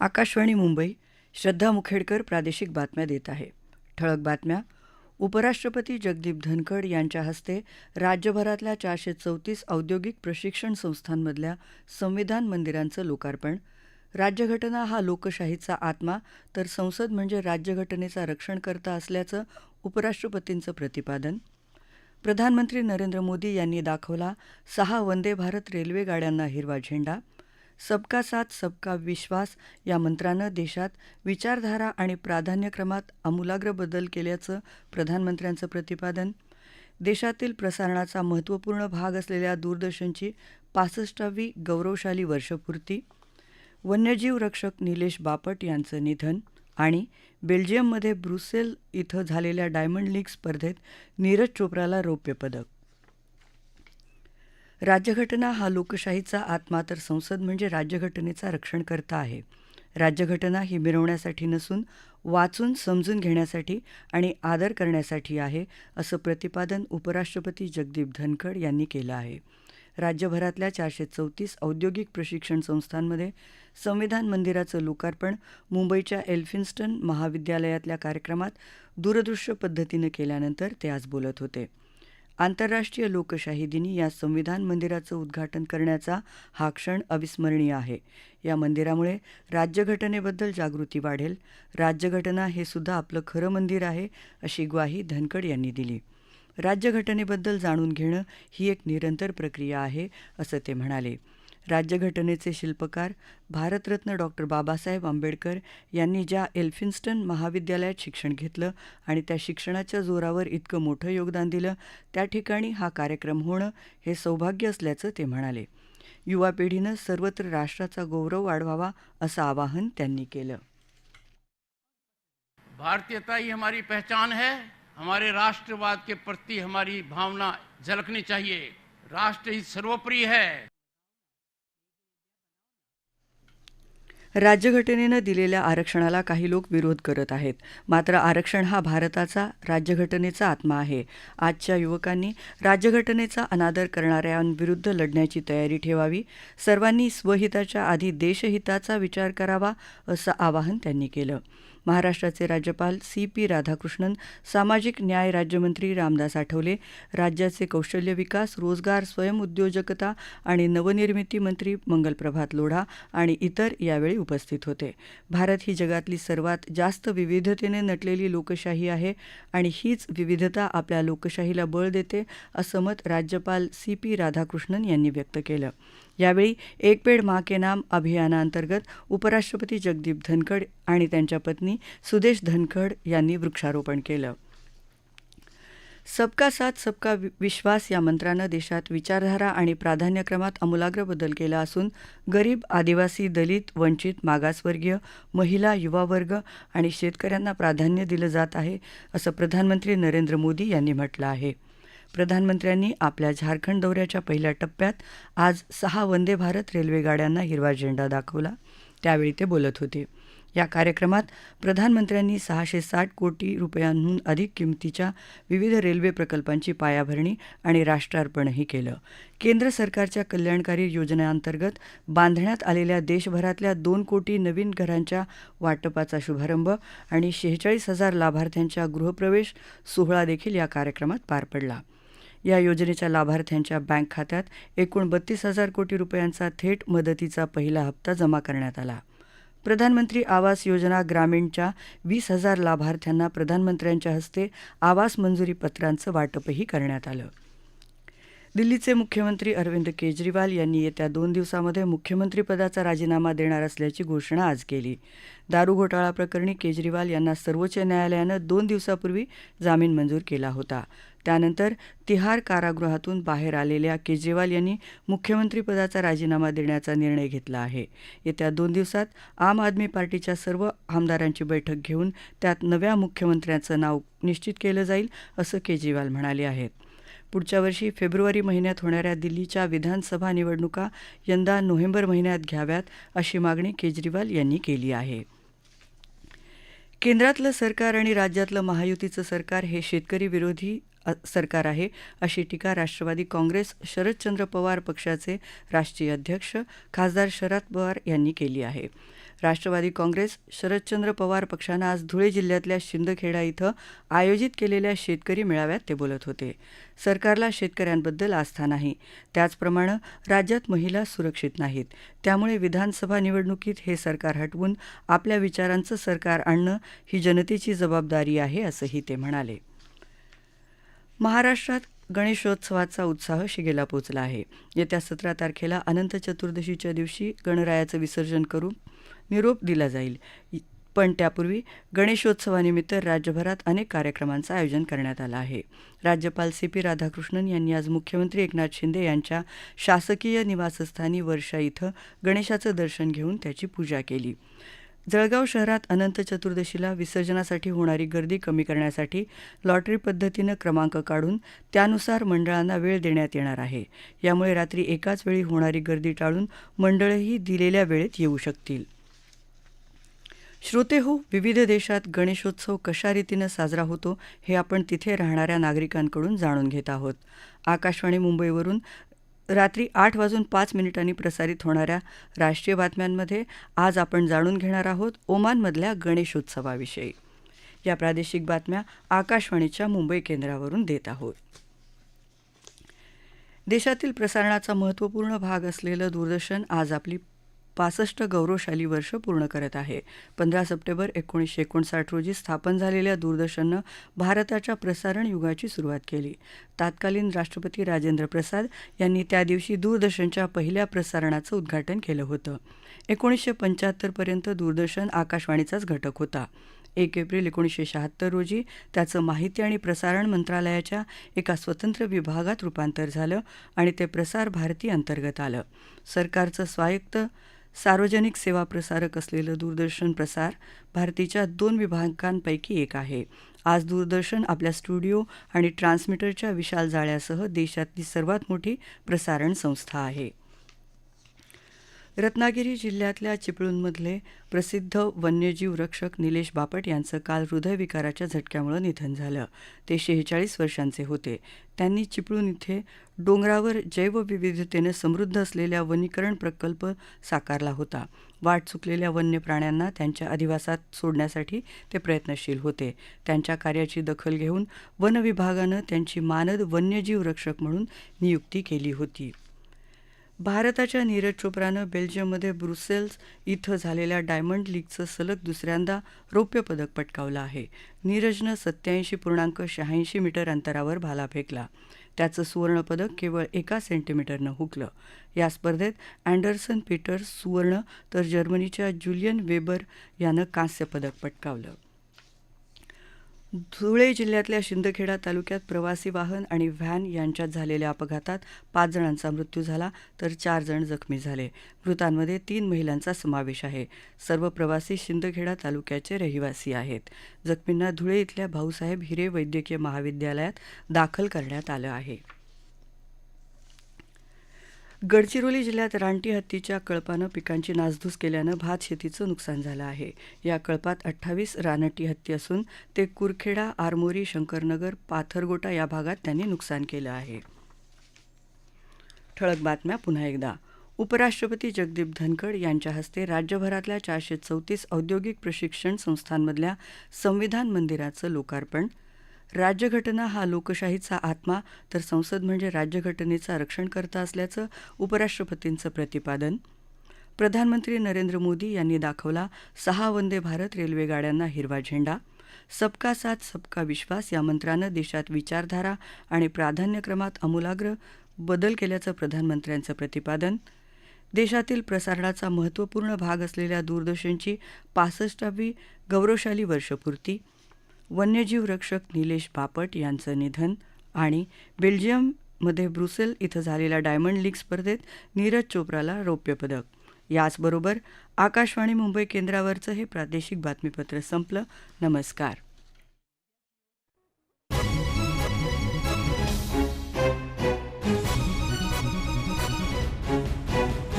आकाशवाणी मुंबई श्रद्धा मुखेडकर प्रादेशिक बातम्या देत आहे. ठळक बातम्या. उपराष्ट्रपती जगदीप धनखड यांच्या हस्ते राज्यभरातल्या चारशे चौतीस औद्योगिक प्रशिक्षण संस्थांमधल्या संविधान मंदिरांचं लोकार्पण. राज्यघटना हा लोकशाहीचा आत्मा तर संसद म्हणजे राज्यघटनेचा रक्षणकर्ता असल्याचं उपराष्ट्रपतींचं प्रतिपादन. प्रधानमंत्री नरेंद्र मोदी यांनी दाखवला सहा वंदे भारत रेल्वे गाड्यांना हिरवा झेंडा. सबका साथ सबका विश्वास या मंत्रानं देशात विचारधारा आणि प्राधान्यक्रमात आमूलाग्र बदल केल्याचं प्रधानमंत्र्यांचं प्रतिपादन देशातील प्रसारणाचा महत्त्वपूर्ण भाग असलेल्या दूरदर्शनची पासष्टावी गौरवशाली वर्षपूर्ती वन्यजीव रक्षक निलेश बापट यांचं निधन आणि बेल्जियममध्ये ब्रुसेल इथं झालेल्या डायमंड लीग स्पर्धेत नीरज चोप्राला रौप्य पदक. राज्यघटना हा लोकशाहीचा आत्मा तर संसद म्हणजे राज्यघटनेचा रक्षणकर्ता आहे. राज्यघटना ही मिरवण्यासाठी नसून वाचून समजून घेण्यासाठी आणि आदर करण्यासाठी आहे असं प्रतिपादन उपराष्ट्रपती जगदीप धनखड यांनी केलं आहे. राज्यभरातल्या चारशे चौतीस औद्योगिक प्रशिक्षण संस्थांमध्ये संविधान मंदिराचं लोकार्पण मुंबईच्या एल्फिन्स्टन महाविद्यालयातल्या कार्यक्रमात दूरदृश्य पद्धतीनं केल्यानंतर ते आज बोलत होते. आंतरराष्ट्रीय लोकशाही दिनी या संविधान मंदिराचं उद्घाटन करण्याचा हा क्षण अविस्मरणीय आहे. या मंदिरामुळे राज्यघटनेबद्दल जागृती वाढेल. राज्यघटना हे सुद्धा आपलं खरं मंदिर आहे अशी ग्वाही धनकड यांनी दिली. राज्यघटनेबद्दल जाणून घेणं ही एक निरंतर प्रक्रिया आहे असं ते म्हणाले. राज्यघटनेचे शिल्पकार भारतरत्न डॉक्टर बाबासाहेब आंबेडकर यांनी ज्या एल्फिन्स्टन महाविद्यालयात शिक्षण घेतलं आणि त्या शिक्षणाच्या जोरावर इतकं मोठं योगदान दिलं त्या ठिकाणी हा कार्यक्रम होणं हे सौभाग्य असल्याचं ते म्हणाले. युवा पिढीनं सर्वत्र राष्ट्राचा गौरव वाढवावा असं आवाहन त्यांनी केलं. भारतीयता ही हमारी पहचान है हमारे राष्ट्रवाद के प्रति हमारी भावना झलकनी चाहिए। राष्ट्र ही सर्वोपरि है। राज्यघटनेनं दिलेल्या आरक्षणाला काही लोक विरोध करत आहेत. मात्र आरक्षण हा भारताचा राज्यघटनेचा आत्मा आहे. आजच्या युवकांनी राज्यघटनेचा अनादर करणाऱ्यांविरुद्ध लढण्याची तयारी ठेवावी. सर्वांनी स्वहिताच्या आधी देशहिताचा विचार करावा असं आवाहन त्यांनी केलं. महाराष्ट्राचे राज्यपाल सी पी राधाकृष्णन सामाजिक न्याय राज्यमंत्री रामदास आठवले राज्याचे कौशल्य विकास रोजगार स्वयंउद्योजकता आणि नवनिर्मिती मंत्री मंगलप्रभात लोढा आणि इतर यावेळी उपस्थित होते. भारत ही जगातली सर्वात जास्त विविधतेने नटलेली लोकशाही आहे आणि हीच विविधता आपल्या लोकशाहीला बळ देते असं मत राज्यपाल सी पी राधाकृष्णन यांनी व्यक्त केलं. यावेळी एक पेड माँ के नाम अभियानाअंतर्गत उपराष्ट्रपती जगदीप धनखड आणि त्यांच्या पत्नी सुदेश धनखड यांनी वृक्षारोपण केलं. सबका साथ सबका विश्वास या मंत्रानं देशात विचारधारा आणि प्राधान्यक्रमात आमूलाग्र बदल केला असून गरीब आदिवासी दलित वंचित मागासवर्गीय महिला युवा वर्ग आणि शेतकऱ्यांना प्राधान्य दिलं जात आहे असं प्रधानमंत्री नरेंद्र मोदी यांनी म्हटलं आहे. प्रधानमंत्र्यांनी आपल्या झारखंड दौऱ्याच्या पहिल्या टप्प्यात आज सहा वंदे भारत रेल्वे गाड्यांना हिरवा झेंडा दाखवला. त्यावेळी ते बोलत होते. या कार्यक्रमात प्रधानमंत्र्यांनी सहाशे साठ कोटी रुपयांहून अधिक किमतीच्या विविध रेल्वे प्रकल्पांची पायाभरणी आणि राष्ट्रार्पणही केलं. केंद्र सरकारच्या कल्याणकारी योजनेअंतर्गत बांधण्यात आलेल्या देशभरातल्या दोन कोटी नवीन घरांच्या वाटपाचा शुभारंभ आणि शेहेचाळीस हजार लाभार्थ्यांच्या गृहप्रवेश सोहळा देखील या कार्यक्रमात पार पडला. या योजनेच्या लाभार्थ्यांच्या बँक खात्यात एकूण बत्तीस हजार कोटी रुपयांचा थेट मदतीचा पहिला हप्ता जमा करण्यात आला. प्रधानमंत्री आवास योजना ग्रामीणच्या वीस हजार लाभार्थ्यांना प्रधानमंत्र्यांच्या हस्ते आवास मंजुरी पत्रांचं वाटपही करण्यात आलं. दिल्लीचे मुख्यमंत्री अरविंद केजरीवाल यांनी येत्या दोन दिवसामध्ये मुख्यमंत्रीपदाचा राजीनामा देणार असल्याची घोषणा आज केली. दारू घोटाळा प्रकरणी केजरीवाल यांना सर्वोच्च न्यायालयानं दोन दिवसापूर्वी जामीन मंजूर केला होता. त्यानंतर तिहार कारागृहातून बाहेर आलेल्या केजरीवाल यांनी मुख्यमंत्रीपदाचा राजीनामा देण्याचा निर्णय घेतला आहे. येत्या दोन दिवसात आम आदमी पार्टीच्या सर्व आमदारांची बैठक घेऊन त्यात नव्या मुख्यमंत्र्यांचं नाव निश्चित केलं जाईल असं केजरीवाल म्हणाले आहेत. पुढच्या वर्षी फेब्रुवारी महिन्यात होणाऱ्या दिल्लीच्या विधानसभा निवडणुका यंदा नोव्हेंबर महिन्यात घ्याव्यात अशी मागणी केजरीवाल यांनी केली आहे. केंद्रातलं सरकार आणि राज्यातलं महायुतीचं सरकार हे शेतकरी विरोधी सरकार आहे. अशी टीका राष्ट्रवादी काँग्रेस शरदचंद्र पवार पक्षाचे राष्ट्रीय अध्यक्ष खासदार शरद पवार यांनी केली आहे. राष्ट्रवादी काँग्रेस शरदचंद्र पवार पक्षानं आज धुळे जिल्ह्यातल्या शिंदखेडा इथं आयोजित केलेल्या शेतकरी मेळाव्यात ते बोलत होते. सरकारला शेतकऱ्यांबद्दल आस्था नाही. त्याचप्रमाणे राज्यात महिला सुरक्षित नाहीत. त्यामुळे विधानसभा निवडणुकीत हे सरकार हटवून आपल्या विचारांचं सरकार आणणं ही जनतेची जबाबदारी आहे असंही ते म्हणाले. महाराष्ट्रात गणेशोत्सवाचा उत्साह शिगेला पोचला आहे. येत्या सतरा तारखेला अनंत चतुर्दशीच्या दिवशी गणरायाचं विसर्जन करून निरोप दिला जाईल. पण त्यापूर्वी गणेशोत्सवानिमित्त राज्यभरात अनेक कार्यक्रमांचं आयोजन करण्यात आलं आहे. राज्यपाल सी पी राधाकृष्णन यांनी आज मुख्यमंत्री एकनाथ शिंदे यांच्या शासकीय निवासस्थानी वर्षा इथं गणेशाचं दर्शन घेऊन त्याची पूजा केली. जळगाव शहरात अनंत चतुर्दशीला विसर्जनासाठी होणारी गर्दी कमी करण्यासाठी लॉटरी पद्धतीनं क्रमांक काढून त्यानुसार मंडळांना वेळ देण्यात येणार आहे. यामुळे रात्री एकाच वेळी होणारी गर्दी टाळून मंडळही दिलेल्या वेळेत येऊ शकतील. श्रोते हो विविध देशात गणेशोत्सव कशा रीतीनं साजरा होतो हे आपण तिथे राहणाऱ्या नागरिकांकडून जाणून घेत आहोत. आकाशवाणी मुंबईवरून रात्री आठ वाजून पाच मिनिटांनी प्रसारित होणाऱ्या राष्ट्रीय बातम्यांमध्ये आज आपण जाणून घेणार आहोत ओमानमधल्या गणेशोत्सवाविषयी. या प्रादेशिक बातम्या आकाशवाणीच्या मुंबई केंद्रावरून देत आहोत. देशातील प्रसारणाचा महत्त्वपूर्ण भाग असलेलं दूरदर्शन आज आपली पासष्ट गौरवशाली वर्ष पूर्ण करत आहे. पंधरा सप्टेंबर एकोणीसशे एकोणसाठ रोजी स्थापन झालेल्या दूरदर्शननं भारताच्या प्रसारण युगाची सुरुवात केली. तत्कालीन राष्ट्रपती राजेंद्र प्रसाद यांनी त्या दिवशी दूरदर्शनच्या पहिल्या प्रसारणाचं उद्घाटन केलं होतं. एकोणीसशे पंच्याहत्तरपर्यंत दूरदर्शन आकाशवाणीचाच घटक होता. एक एप्रिल एकोणीसशे शहात्तर रोजी त्याचं माहिती आणि प्रसारण मंत्रालयाच्या एका स्वतंत्र विभागात रूपांतर झालं आणि ते प्रसार भारती अंतर्गत आलं. सरकारचं स्वायत्त सार्वजनिक सेवा प्रसारक असलेलं दूरदर्शन प्रसार भारतीच्या दोन विभागांपैकी एक आहे. आज दूरदर्शन आपल्या स्टुडिओ आणि ट्रान्समीटरच्या विशाल जाळ्यासह देशातली सर्वात मोठी प्रसारण संस्था आहे. रत्नागिरी जिल्ह्यातल्या चिपळूणमधले प्रसिद्ध वन्यजीव रक्षक निलेश बापट यांचं काल हृदयविकाराच्या झटक्यामुळे निधन झालं. ते शेहेचाळीस वर्षांचे होते. त्यांनी चिपळूण इथे डोंगरावर जैवविविधतेने समृद्ध असलेल्या वनीकरण प्रकल्प साकारला होता. वाट चुकलेल्या वन्य प्राण्यांना त्यांच्या अधिवासात सोडण्यासाठी ते प्रयत्नशील होते. त्यांच्या कार्याची दखल घेऊन वन विभागानं त्यांची मानद वन्यजीव रक्षक म्हणून नियुक्ती केली होती. भारताच्या नीरज चोप्रानं बेल्जियममध्ये ब्रुसेल्स इथं झालेल्या डायमंड लीगचं सलग दुसऱ्यांदा रौप्य पदक पटकावलं आहे. नीरजनं सत्याऐंशी पूर्णांक शहाऐंशी मीटर अंतरावर भाला फेकला. त्याचं सुवर्णपदक केवळ एका सेंटीमीटरनं हुकलं. या स्पर्धेत अँडरसन पीटर्स सुवर्ण तर जर्मनीच्या जुलियन वेबर यानं कांस्यपदक पटकावलं. धुळे जिल्ह्यातल्या शिंदखेडा तालुक्यात प्रवासी वाहन आणि व्हॅन यांच्यात झालेल्या अपघातात पाच जणांचा मृत्यू झाला तर चार जण जखमी झाले. मृतांमध्ये तीन महिलांचा समावेश आहे. सर्व प्रवासी शिंदखेडा तालुक्याचे रहिवासी आहेत. जखमींना धुळे इथल्या भाऊसाहेब हिरे वैद्यकीय महाविद्यालयात दाखल करण्यात आलं आहे. गडचिरोली जिल्ह्यात रानटी हत्तीच्या कळपानं पिकांची नासधूस केल्यानं भात शेतीचं नुकसान झालं आहे. या कळपात अठ्ठावीस रानटी हत्ती असून ते कुरखेडा आरमोरी शंकरनगर पाथरगोटा या भागात त्यांनी नुकसान केलं आहे. ठळक बातम्या पुन्हा एकदा. उपराष्ट्रपती जगदीप धनखड यांच्या हस्ते राज्यभरातल्या चारशे चौतीस औद्योगिक प्रशिक्षण संस्थांमधल्या संविधान मंदिराचं लोकार्पण राज्यघटना हा लोकशाहीचा आत्मा तर संसद म्हणजे राज्यघटनेचा रक्षणकर्ता असल्याचं उपराष्ट्रपतींचं प्रतिपादन. प्रधानमंत्री नरेंद्र मोदी यांनी दाखवला सहा वंदे भारत रेल्वेगाड्यांना हिरवा झेंडा. सबका साथ सबका विश्वास या मंत्रानं देशात विचारधारा आणि प्राधान्यक्रमात आमूलाग्र बदल केल्याचं प्रधानमंत्र्यांचं प्रतिपादन. देशातील प्रसारणाचा महत्त्वपूर्ण भाग असलेल्या दूरदर्शनची पासष्टावी गौरवशाली वर्षपूर्ती. वन्यजीव रक्षक निलेश बापट यांचं निधन आणि बेल्जियममध्ये ब्रुसेल इथं झालेल्या डायमंड लीग स्पर्धेत नीरज चोप्राला रौप्य पदक. याचबरोबर आकाशवाणी मुंबई केंद्रावरचं हे प्रादेशिक बातमीपत्र संपलं. नमस्कार.